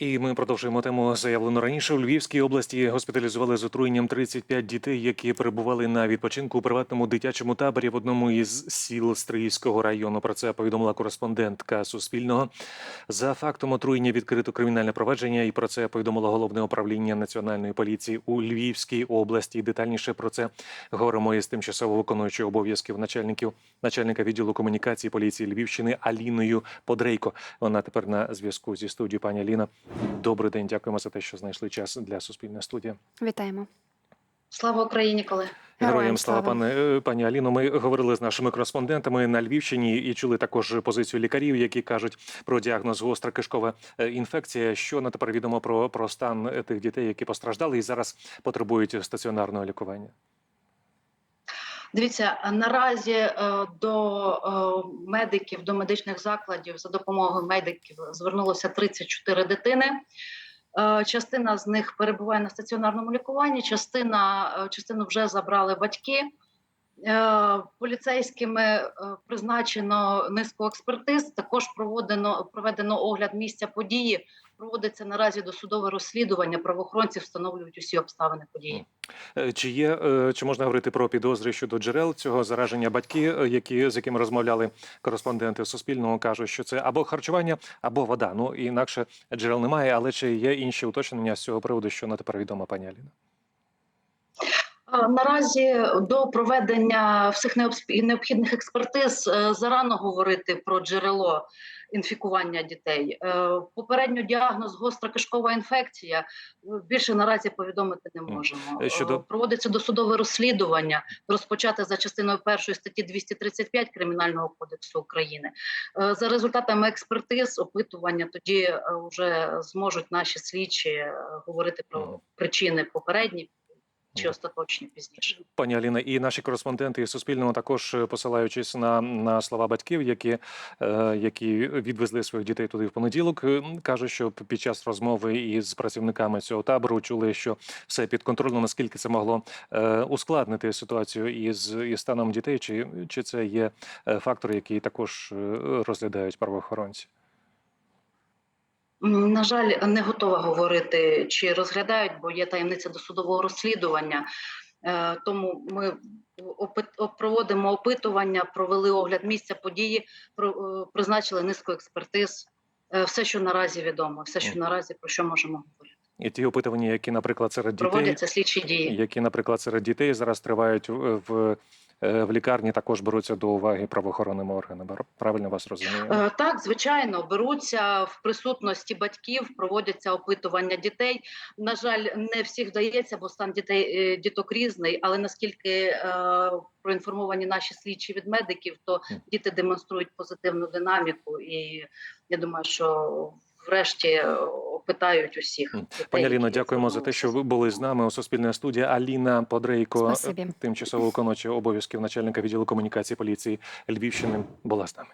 І ми продовжуємо тему заявлену раніше. У Львівській області госпіталізували з отруєнням 35 дітей, які перебували на відпочинку у приватному дитячому таборі в одному із сіл Стрийського району. Про це повідомила кореспондентка Суспільного. За фактом отруєння відкрито кримінальне провадження, і про це повідомило головне управління національної поліції у Львівській області. Детальніше про це говоримо із тимчасово виконуючою обов'язків начальників начальника відділу комунікації поліції Львівщини Аліною Подрейко. Вона тепер на зв'язку зі студією. Пані Аліна, добрий день. Дякуємо за те, що знайшли час для суспільної студії. Вітаємо. Слава Україні, колеги. Героям слава, слава. пане е, пані Аліно. Ми говорили з нашими кореспондентами на Львівщині і чули також позицію лікарів, які кажуть про діагноз гостра кишкова е, інфекція. Що на тепер відомо про, про стан тих дітей, які постраждали і зараз потребують стаціонарного лікування? Дивіться, наразі е, до е, медиків, до медичних закладів за допомогою медиків звернулося 34 дитини. Е, Частина з них перебуває на стаціонарному лікуванні, частина частину вже забрали батьки. Е, Поліцейськими е, призначено низку експертиз. Також проводено проведено огляд місця події. Проводиться наразі досудове розслідування. Правоохоронці встановлюють усі обставини події. Е, Чи є чи можна говорити про підозри щодо джерел цього зараження? Батьки, які з якими розмовляли кореспонденти Суспільного, кажуть, що це або харчування, або вода. Ну інакше джерел немає. Але чи є інші уточнення з цього приводу, що на тепер відомо, пані Аліна? Наразі до проведення всіх необхідних експертиз е, зарано говорити про джерело інфікування дітей. Е, Попередньо діагноз гостра кишкова інфекція. е, Більше наразі повідомити не можемо. Щодо- Проводиться досудове розслідування, розпочате за частиною першої статті 235 Кримінального кодексу України. За результатами експертиз, опитування тоді вже зможуть наші слідчі говорити про причини попередні чи Мгм. остаточні пізніше. Пані Аліна, і наші кореспонденти із Суспільного також е, посилаючись на, на слова батьків, які, е, які відвезли своїх дітей туди в понеділок, е, кажуть, що під час розмови із працівниками цього табору чули, що все під контролем, наскільки це могло е, ускладнити ситуацію із, із станом дітей, чи, чи це є фактор, який також розглядають правоохоронці? На жаль, не готова говорити, чи розглядають, бо є таємниця досудового розслідування. Е, Тому ми проводимо опитування, провели огляд місця події, е, призначили низку експертиз. Е, Все, що наразі відомо, все, що наразі про що можемо говорити. І ті опитування, які, наприклад, серед дітей, Проводяться слідчі дії. які, наприклад, серед дітей зараз тривають в, в, е, лікарні, також беруться до уваги правоохоронними органами. Правильно вас розумію? Е, Так, звичайно, беруться в присутності батьків, проводяться опитування дітей. На жаль, не всіх вдається, бо стан дітей е, діток різний. Але наскільки проінформовані наші слідчі від медиків, то діти демонструють позитивну динаміку, і я думаю, що врешті опитають усіх. Пані Аліно, дякуємо за те, що ви були з нами у Суспільній студії. Аліна Подрейко, Спасибі. тимчасово виконуюча обов'язків начальника відділу комунікації поліції Львівщини, була з нами.